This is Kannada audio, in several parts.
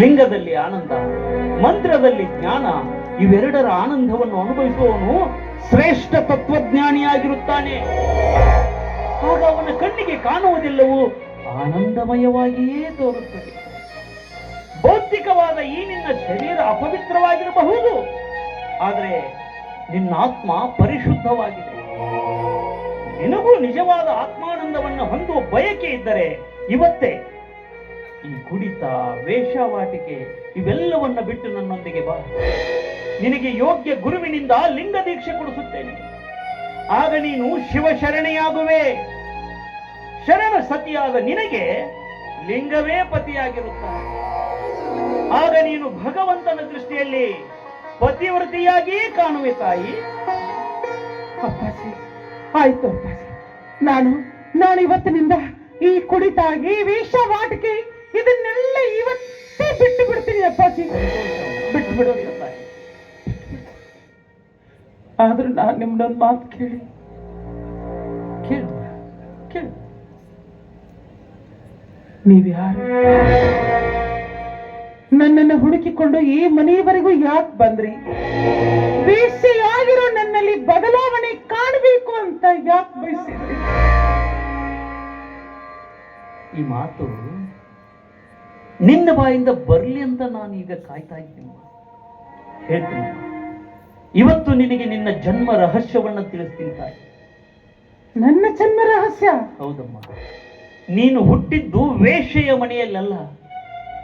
ಲಿಂಗದಲ್ಲಿ ಆನಂದ, ಮಂತ್ರದಲ್ಲಿ ಜ್ಞಾನ, ಇವೆರಡರ ಆನಂದವನ್ನು ಅನುಭವಿಸುವವನು ಶ್ರೇಷ್ಠ ತತ್ವಜ್ಞಾನಿಯಾಗಿರುತ್ತಾನೆ. ಆಗ ಅವನ ಕಣ್ಣಿಗೆ ಕಾಣುವುದಿಲ್ಲವೋ ಆನಂದಮಯವಾಗಿಯೇ ತೋರುತ್ತದೆ. ಭೌತಿಕವಾದ ಈ ನಿನ್ನ ಶರೀರ ಅಪವಿತ್ರವಾಗಿರಬಹುದು, ಆದರೆ ನಿನ್ನ ಆತ್ಮ ಪರಿಶುದ್ಧವಾಗಿದೆ. ನಿನಗೂ ನಿಜವಾದ ಆತ್ಮಾನಂದವನ್ನು ಹೊಂದುವ ಬಯಕೆ ಇದ್ದರೆ ಇವತ್ತೇ ಈ ಕುಡಿತ ವೇಷವಾಟಿಕೆ ಇವೆಲ್ಲವನ್ನ ಬಿಟ್ಟು ನನ್ನೊಂದಿಗೆ ಬಾ. ನಿನಗೆ ಯೋಗ್ಯ ಗುರುವಿನಿಂದ ಲಿಂಗ ದೀಕ್ಷೆ ಕೊಡಿಸುತ್ತೇನೆ. ಆಗ ನೀನು ಶಿವ ಶರಣೆಯಾಗುವೆ ಶರಣ ಸತಿಯಾದ ನಿನಗೆ ಲಿಂಗವೇ ಪತಿಯಾಗಿರುತ್ತಾನೆ. ಆಗ ನೀನು ಭಗವಂತನ ದೃಷ್ಟಿಯಲ್ಲಿ ಪತಿವ್ರತಿಯಾಗಿಯೇ ಕಾಣುವೆ ತಾಯಿ. ಅಪ್ಪಾಜಿ, ಆಯ್ತು ನಾನು ನಾನು ಇವತ್ತಿನಿಂದ ಈ ಕುಡಿತಾಗಿ ವೇಷವಾಟಿಕೆ ಇದನ್ನೆಲ್ಲ ಇವತ್ತೇ ಬಿಟ್ಟು ಬಿಡ್ತೀನಿ ಅಪ್ಪಾಜಿ. ಬಿಟ್ಟು ಬಿಡೋದು ಆದರೂ ಆದ್ರೂ ನಾನು ನಿಮ್ದೊಂದು ಮಾತು ಕೇಳಿ. ಕೇಳು ಕೇಳು ನೀವ್ಯಾರು ನನ್ನನ್ನು ಹುಡುಕಿಕೊಂಡು ಈ ಮನೆಯವರೆಗೂ ಯಾಕೆ ಬಂದ್ರಿ? ಬೇಸೆಯಾಗಿರೋ ನನ್ನಲ್ಲಿ ಬದಲಾವಣೆ ಕಾಣಬೇಕು ಅಂತ ಯಾಕೆ ಬಯಸಿದ್ರಿ? ಈ ಮಾತು ನಿನ್ನ ಬಾಯಿಂದ ಬರಲಿ ಅಂತ ನಾನು ಈಗ ಕಾಯ್ತಾ ಇದ್ದೀನಿ. ಹೇಳ್ತೀನಿ. ಇವತ್ತು ನಿನಗೆ ನಿನ್ನ ಜನ್ಮ ರಹಸ್ಯವನ್ನು ತಿಳಿಸ್ತೀನಿ ತಾಯಿ. ನನ್ನ ಜನ್ಮ ರಹಸ್ಯ? ಹೌದಮ್ಮ. ನೀನು ಹುಟ್ಟಿದ್ದು ವೇಷೆಯ ಮನೆಯಲ್ಲಲ್ಲ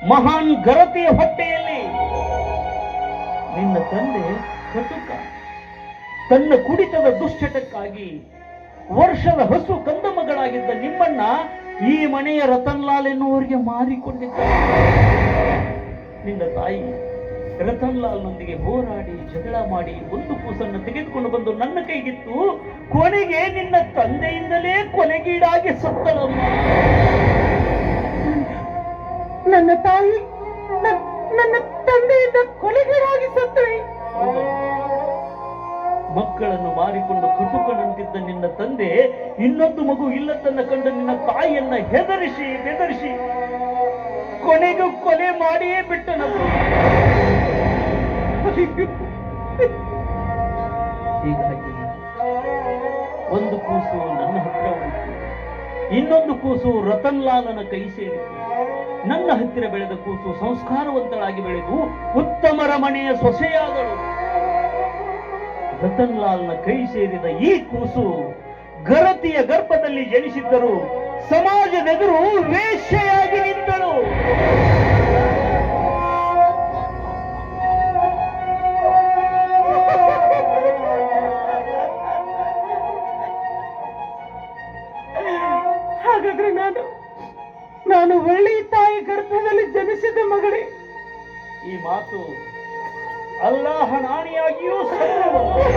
ಮಹಾನ್ ಗರತಿಯ ಹೊಟ್ಟೆಯಲ್ಲಿ. ನಿನ್ನ ತಂದೆ ಕಟುಕ ತನ್ನ ಕುಡಿತದ ದುಶ್ಚಟಕ್ಕಾಗಿ ವರ್ಷದ ಹಸು ಕಂದಮಗಳಾಗಿದ್ದ ನಿಮ್ಮನ್ನ ಈ ಮನೆಯ ರತನ್ ಲಾಲ್ ಎನ್ನುವರಿಗೆ ಮಾರಿಕೊಂಡಿದ್ದ ನಿನ್ನ ತಾಯಿ ರತನ್ ಲಾಲ್ನೊಂದಿಗೆ ಹೋರಾಡಿ ಜಗಳ ಮಾಡಿ ಒಂದು ಕೂಸನ್ನು ತೆಗೆದುಕೊಂಡು ಬಂದು ನನ್ನ ಕೈಗಿತ್ತು. ಕೊನೆಗೆ ನಿನ್ನ ತಂದೆಯಿಂದಲೇ ಕೊಲೆಗೀಡಾಗಿ ಸತ್ತಳಮ್ಮ ನನ್ನ ತಾಯಿ ನನ್- ನನ್ನ ತಂದೆಯಿಂದ ಕೊಲೆಗೀಡಾಗಿ ಸತ್ರಿ ಮಕ್ಕಳನ್ನು ಮಾರಿಕೊಂಡು ಕಟುಕನಂತಿದ್ದ ನಿನ್ನ ತಂದೆ ಇನ್ನೊಂದು ಮಗು ಇಲ್ಲದನ್ನ ಕಂಡ ನಿನ್ನ ತಾಯಿಯನ್ನ ಹೆದರಿಸಿ, ಬೆದರಿಸಿ ಕೊನೆಗೂ ಕೊಲೆ ಮಾಡಿಯೇ ಬಿಟ್ಟನ ಹೀಗಾಗಿ ಒಂದು ಕೂಸು ನನ್ನ ಹತ್ರ ಉಂಟು. ಇನ್ನೊಂದು ಕೂಸು ರತನ್ ಲಾಲನ ಕೈ ಸೇರಿತು. ನನ್ನ ಹತ್ತಿರ ಬೆಳೆದ ಕೂಸು ಸಂಸ್ಕಾರವಂತಳಾಗಿ ಬೆಳೆದು ಉತ್ತಮರ ಮನೆಯ ಸೊಸೆಯಾದಳು. ರತನ್ ಲಾಲ್ನ ಕೈ ಸೇರಿದ ಈ ಕೂಸು ಗರತಿಯ ಗರ್ಭದಲ್ಲಿ ಜನಿಸಿದ್ದರು ಸಮಾಜದೆದುರು ವೇಶ್ಯೆಯಾಗಿ ನಿಂತಳು. ಹಾಗಾದ್ರೆ ನಾನು ನಾನು ಒಳ್ಳೆಯ ತಾಯಿ ಗರ್ಭದಲ್ಲಿ ಜನಿಸಿದ ಮಗಳೇ? ಈ ಮಾತು ಅಲ್ಲಾಹನಾಣಿಯಾಗಿಯೂ ನಾಣಿಯಾಗಿಯೂ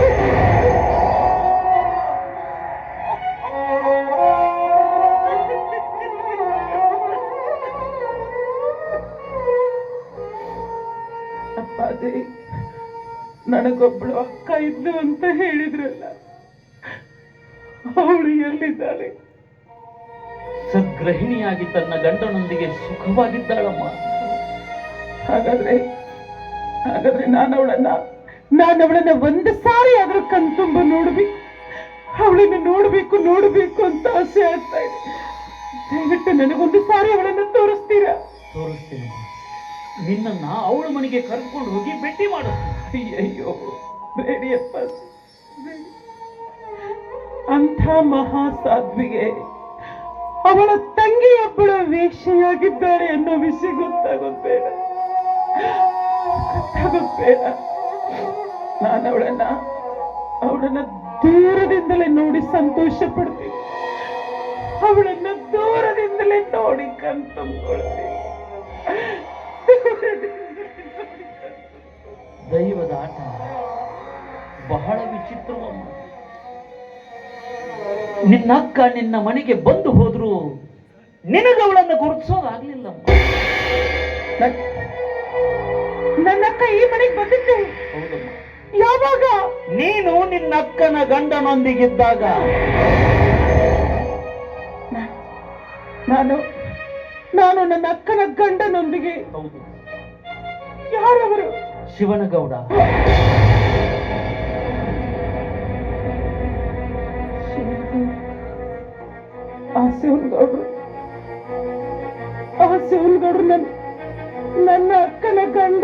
ಅಪ್ಪಾಜಿ ನನಗೊಬ್ಬಳು ಅಕ್ಕ ಇದ್ದು ಅಂತ ಹೇಳಿದ್ರಲ್ಲ ಅವಳು ಎಲ್ಲಿದ್ದಾಳೆ? ಸದ್ಗೃಹಿಣಿಯಾಗಿ ತನ್ನ ಗಂಡನೊಂದಿಗೆ ಸುಖವಾಗಿದ್ದಾಳಮ್ಮ. ಹಾಗಾದ್ರೆ ಹಾಗಾದ್ರೆ ನಾನು ಅವಳನ್ನ ನಾನು ಅವಳನ್ನ ಒಂದು ಸಾರಿ ಆದ್ರೂ ಕಣ್ತುಂಬ ನೋಡ್ಬೇಕು ಅವಳನ್ನ ನೋಡ್ಬೇಕು ನೋಡ್ಬೇಕು ಅಂತ ಆಸೆ ಆಗ್ತಾ ಇದೆ. ದಯವಿಟ್ಟು ನನಗೊಂದು ಸಾರಿ ಅವಳನ್ನ ತೋರಿಸ್ತೀರಾ? ತೋರಿಸ್ತೀನಿ ನಿನ್ನನ್ನ ಅವಳ ಮನೆಗೆ ಕರ್ಕೊಂಡು ಹೋಗಿ ಭೇಟಿ ಮಾಡು. ಅಯ್ಯಯ್ಯೋ ಬೇಡಿಯಪ್ಪ. ಬೇಡಿ. ಅಂಥ ಮಹಾ ಸಾಧ್ವಿಗೆ ಅವಳ ತಂಗಿಯೊಬ್ಬಳ ವೀಕ್ಷೆಯಾಗಿದ್ದಾರೆ ಅನ್ನೋ ವಿಷಯ ಗೊತ್ತಾಗುತ್ತೇನೆ ಬೇಡ. ಗೊತ್ತಾಗೋದ್ ಬೇಡ ನಾನು ಅವಳನ್ನ ಅವಳನ್ನ ದೂರದಿಂದಲೇ ನೋಡಿ ಸಂತೋಷ ಪಡ್ತೀನಿ ಅವಳನ್ನ ದೂರದಿಂದಲೇ ನೋಡಿ ಕಣ್ತುಂಬ್ಕೊಳ್ತೀನಿ ದೈವದ ಆಟ ಬಹಳ ವಿಚಿತ್ರವಮ್ಮ ನಿನ್ನ ಅಕ್ಕ ನಿನ್ನ ಮನೆಗೆ ಬಂದು ಹೋದ್ರು ನಿನಗವಳನ್ನು ಗುರುತಿಸೋದಾಗ್ಲಿಲ್ಲಮ್ಮ. ನನ್- ನನ್ನ ಅಕ್ಕ ಈ ಮನೆಗೆ ಬಂದಿದ್ದೆ. ಹೌದಮ್ಮ. ಯಾವಾಗ? ನೀನು ನಿನ್ನ ಅಕ್ಕನ ಗಂಡನೊಂದಿಗಿದ್ದಾಗ. ನಾನು ನಾನು ನನ್ನ ಅಕ್ಕನ ಗಂಡನೊಂದಿಗೆ. ಯಾರವರು? ಶಿವನಗೌಡ. ಆ ಶಿವನಗೌಡರು ಆ ಶಿವನಗೌಡರು ನನ್ನ ನನ್ನ ಅಕ್ಕನ ಗಂಡ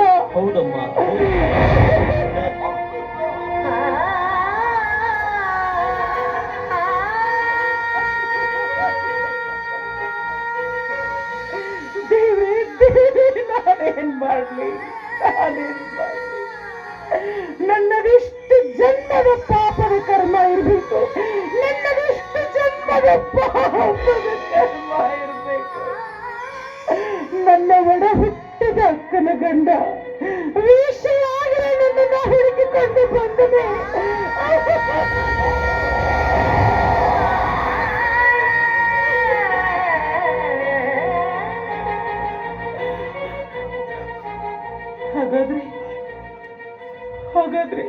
ಹಾಗಾದ್ರೆ ಹಾಗಾದ್ರೆ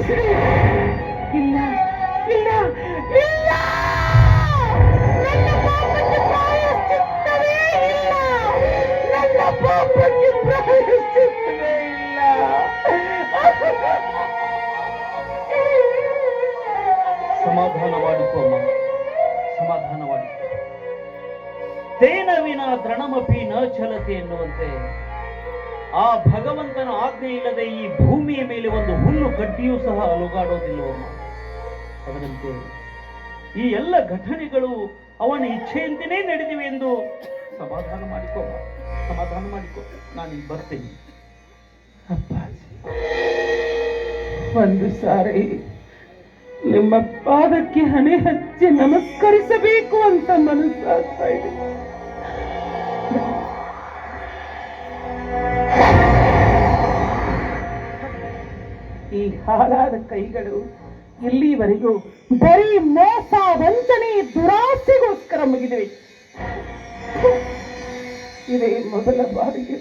ಕಳಿಸಿದೆ ಇಲ್ಲ ಇಲ್ಲ ಇಲ್ಲ! ನನ್ನ ಪಾಪಕ್ಕೆ ಪ್ರಾಯಶ್ಚಿತ್ತವೇ ಇಲ್ಲ! ನನ್ನ ಪಾಪಕ್ಕೆ ಪ್ರಾಯಶ್ಚಿತ್ತವೇ ಇಲ್ಲ! ಸಮಾಧಾನ ಸಮಾಧಾನ ನ ಚಲತೆ ಎನ್ನುವಂತೆ ಆ ಭಗವಂತನ ಆಜ್ಞೆ ಇಲ್ಲದೆ ಈ ಭೂಮಿಯ ಮೇಲೆ ಒಂದು ಹುಲ್ಲು ಕಟ್ಟಿಯೂ ಸಹ ಅಲುಗಾಡೋದಿಲ್ಲವಮ್ಮ ಅದರಂತೆ ಈ ಎಲ್ಲ ಘಟನೆಗಳು ಅವನ ಇಚ್ಛೆಯಂತೆಯೇ ನಡೆದಿವೆ ಎಂದು ಸಮಾಧಾನ ಮಾಡಿಕೊ ಸಮಾಧಾನ ಮಾಡಿಕೊ. ನಾನು ಇಲ್ಲಿ ಬರ್ತೇನೆ. ಒಂದು ಸಾರಿ ನಿಮ್ಮ ಪಾದಕ್ಕೆ ಹಣೆ ಹಚ್ಚಿ ನಮಸ್ಕರಿಸಬೇಕು ಅಂತ ಮನಸ್ಸಾಗ್ತಾ ಇದೆ. ಹಾಳಾದ ಕೈಗಳು ಇಲ್ಲಿವರೆಗೂ ಬರೀ ಮೋಸ, ವಂಚನೆ, ದುರಾಸೆಗೋಸ್ಕರ ಮುಗಿದಿವೆ ಇದೇ ಮೊದಲ ಬಾರಿಗೆ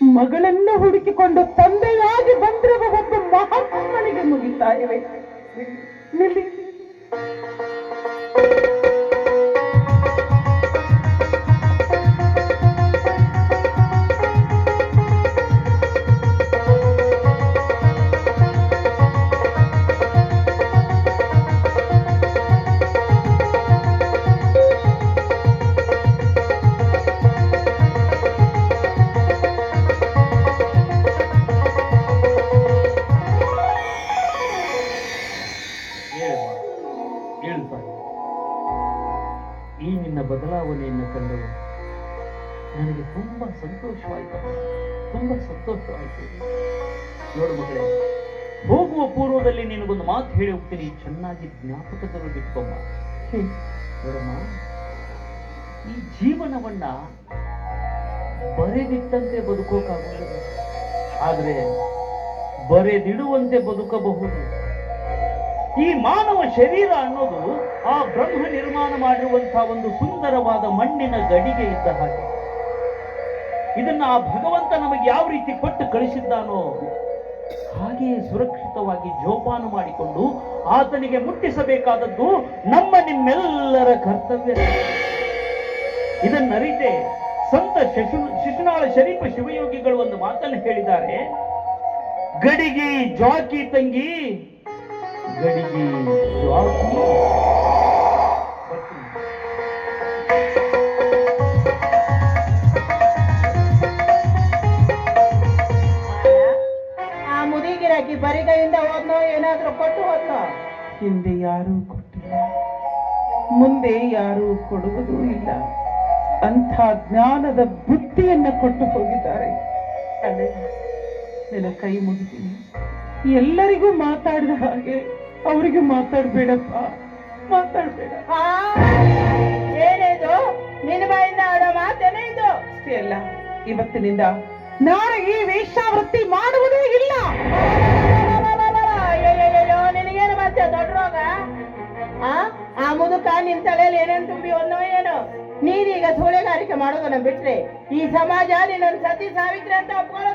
ಮಗಳನ್ನು ಹುಡುಕಿಕೊಂಡು ತಂದೆಯಾಗಿ ಬಂದಿರುವ ಒಬ್ಬ ಮಹಾತ್ಮನಿಗೆ ಮುಗಿತಾ ಇವೆ ನಿಲ್ಲಿ. ಬದಲಾವಣೆಯನ್ನು ಕಂಡು ನನಗೆ ತುಂಬಾ ಸಂತೋಷವಾಯಿತು. ತುಂಬಾ ಸಂತೋಷವಾಯ್ತು. ನೋಡು ಮಗಳೇ ಹೋಗುವ ಪೂರ್ವದಲ್ಲಿ ನಿನಗೊಂದು ಮಾತು ಹೇಳಿ ಹೋಗ್ತೀನಿ. ಚೆನ್ನಾಗಿ ಜ್ಞಾಪಕದಲ್ಲಿ ಬಿಟ್ಕೊಮ್ಮ ಹೇ, ನೋಡಮ್ಮ ಈ ಜೀವನವನ್ನ ಬರೆದಿಟ್ಟಂತೆ ಬದುಕೋಕಾಗುತ್ತದೆ. ಆದರೆ ಬರೆದಿಡುವಂತೆ ಬದುಕಬಹುದು. ಈ ಮಾನವ ಶರೀರ ಅನ್ನೋದು ಆ ಬ್ರಹ್ಮ ನಿರ್ಮಾಣ ಮಾಡಿರುವಂತಹ ಒಂದು ಸುಂದರವಾದ ಮಣ್ಣಿನ ಗಡಿಗೆ ಇದ್ದ ಹಾಗೆ. ಇದನ್ನ ಆ ಭಗವಂತ ನಮಗೆ ಯಾವ ರೀತಿ ಕೊಟ್ಟು ಕಳಿಸಿದ್ದಾನೋ ಹಾಗೆಯೇ ಸುರಕ್ಷಿತವಾಗಿ ಜೋಪಾನ ಮಾಡಿಕೊಂಡು ಆತನಿಗೆ ಮುಟ್ಟಿಸಬೇಕಾದದ್ದು ನಮ್ಮ ನಿಮ್ಮೆಲ್ಲರ ಕರ್ತವ್ಯ. ಇದನ್ನರಿತೆ ಸಂತ ಶಶು, ಶಿಶುನಾಳ ಶರೀಫ ಶಿವಯೋಗಿಗಳು ಒಂದು ಮಾತನ್ನು ಹೇಳಿದ್ದಾರೆ. ಗಡಿಗೆ ಜಾಕಿ ತಂಗಿ ಆ ಮುದಿಗಿರಾಕಿ ಬರಿಗೈಯಿಂದ ಹೋದ್ನೋ, ಏನಾದ್ರೂ ಕೊಟ್ಟು ಹೋದ್ನೋ? ಹಿಂದೆ ಯಾರೂ ಕೊಟ್ಟಿಲ್ಲ. ಮುಂದೆ ಯಾರೂ ಕೊಡುವುದೂ ಇಲ್ಲ. ಅಂಥ ಜ್ಞಾನದ ಬುದ್ಧಿಯನ್ನ ಕೊಟ್ಟು ಹೋಗಿದ್ದಾರೆ. ನಿನ್ನ ಕೈ ಮುಗಿತೀನಿ. ಎಲ್ಲರಿಗೂ ಮಾತಾಡಿದ ಹಾಗೆ ಅವರಿಗೆ ಮಾತಾಡ್ಬೇಡಪ್ಪ. ಮಾತಾಡ್ಬೇಡ. ಆ, ಏನಿದು? ಅಷ್ಟೇ ಅಲ್ಲ ಇವತ್ತಿನಿಂದ ನಾನು ಈ ವೇಶ್ಯಾವೃತ್ತಿ ಮಾಡುವುದೇ ಇಲ್ಲ. ನಿನಗೇನು ಮತ್ತೆ ದೊಡ್ಡ ರೋಗ? ಆ ಮುದುಕ ನಿನ್ ತಲೆಯಲ್ಲಿ ಏನೇನು ತುಂಬಿ ಅನ್ನೋ ಏನೋ. ನೀನೀಗ ಸೂಳೆಗಾರಿಕೆ ಮಾಡೋದನ್ನ ಬಿಟ್ರೆ ಈ ಸಮಾಜ ನಿನ್ನ ಸತಿ ಸಾವಿತ್ರಿ ಅಂತ ಒಪ್ಕೊಳ್ಳುತ್ತೇನೋ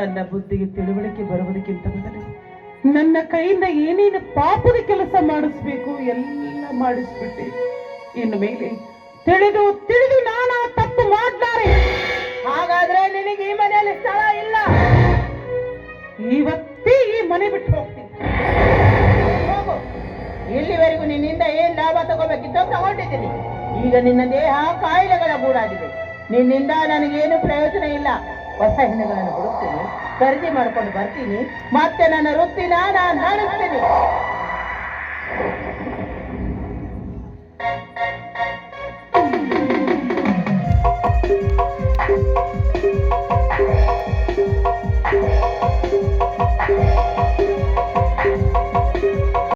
ನನ್ನ ಬುದ್ಧಿಗೆ ತಿಳುವಳಿಕೆ ಬರುವುದಕ್ಕಿಂತ ಮೊದಲು ನನ್ನ ಕೈಯಿಂದ ಏನೇನು ಪಾಪದ ಕೆಲಸ ಮಾಡಿಸ್ಬೇಕು ಎಲ್ಲ ಮಾಡಿಸ್ಬಿಟ್ಟೆ. ಇನ್ನು ಮೇಲೆ ತಿಳಿದು ತಿಳಿದು ನಾನು ತಪ್ಪು ಮಾಡ್ತಾರೆ. ಹಾಗಾದ್ರೆ ನಿನಗೆ ಈ ಮನೆಯಲ್ಲಿ ಸ್ಥಳ ಇಲ್ಲ. ಇವತ್ತೇ ಈ ಮನೆ ಬಿಟ್ಟು ಹೋಗ್ತೀನಿ. ಹೋಗು. ಇಲ್ಲಿವರೆಗೂ ನಿನ್ನಿಂದ ಏನ್ ಲಾಭ ತಗೋಬೇಕಿತ್ತೋ ತಗೊಂಡಿದ್ದೀನಿ. ಈಗ ನಿನ್ನ ದೇಹ ಕಾಯಿಲೆಗಳ ಗೂಡಾಗಿದೆ. ನಿನ್ನಿಂದ ನನಗೇನು ಪ್ರಯೋಜನ ಇಲ್ಲ. ಹೊಸ ಹೆಣ್ಣುಗಳನ್ನು ಹುಡುಕ್ತೀನಿ ಖರೀದಿ ಮಾಡ್ಕೊಂಡು ಬರ್ತೀನಿ ಮತ್ತೆ ನನ್ನ ವೃತ್ತಿನ ನಾನು ನಡೆಸ್ತೀನಿ